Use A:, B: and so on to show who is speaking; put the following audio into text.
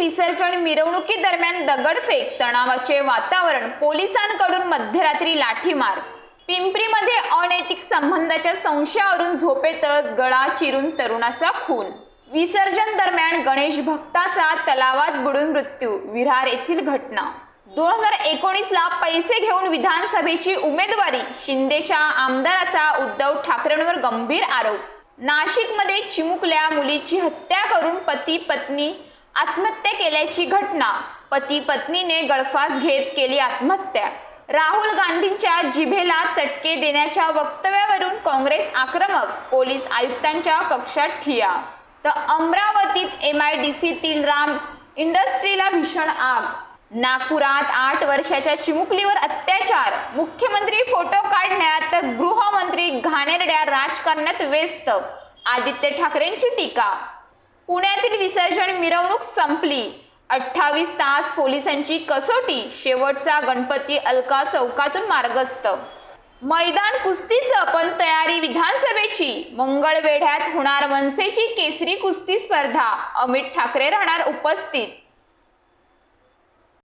A: विसर्जन मिरवणुकीदरम्यान दगडफेक तणावाचे वातावरण पोलिसांकडून मध्यरात्री लाठीमार. पिंपरीमध्ये अनैतिक संबंधाच्या संशयावरून झोपेतच गळा चिरून तरुणाचा खून. विसर्जन दरम्यान गणेश भक्ताचा तलावात बुडून मृत्यू विरार येथील घटना. दोन हजार एकोणीसला पैसे घेऊन विधानसभेची उमेदवारी शिंदेच्या आमदाराचा उद्धव ठाकरेंवर गंभीर आरोप. नाशिकमध्ये चिमुकल्या मुलीची हत्या करून पती पत्नी आत्महत्या केल्याची घटना. पती पत्नीने गळफास घेत केली आत्महत्या. राहुल गांधींच्या जिभेला चटके देण्याच्या वक्तव्यावरून काँग्रेस आक्रमक पोलीस आयुक्तांच्या कक्षात ठिया. तर अमरावतीत एम आय डी सीतील राम इंडस्ट्रीला भीषण आग. नागपुरात आठ वर्षाच्या चिमुकलीवर अत्याचार. मुख्यमंत्री फोटो काढण्यात तर गृहमंत्री घाणेरड्या राजकारणात व्यस्त. आदित्य ठाकरेंची टीका. पुण्यातील विसर्जन मिरवणूक संपली. अठ्ठावीस तास पोलिसांची कसोटी शेवटचा गणपती अलका चौकातून मार्गस्थ. मैदान कुस्तीचं पण तयारी विधानसभेची. मंगळवेढ्यात होणार मनसेची केसरी कुस्ती स्पर्धा. अमित ठाकरे राहणार उपस्थित.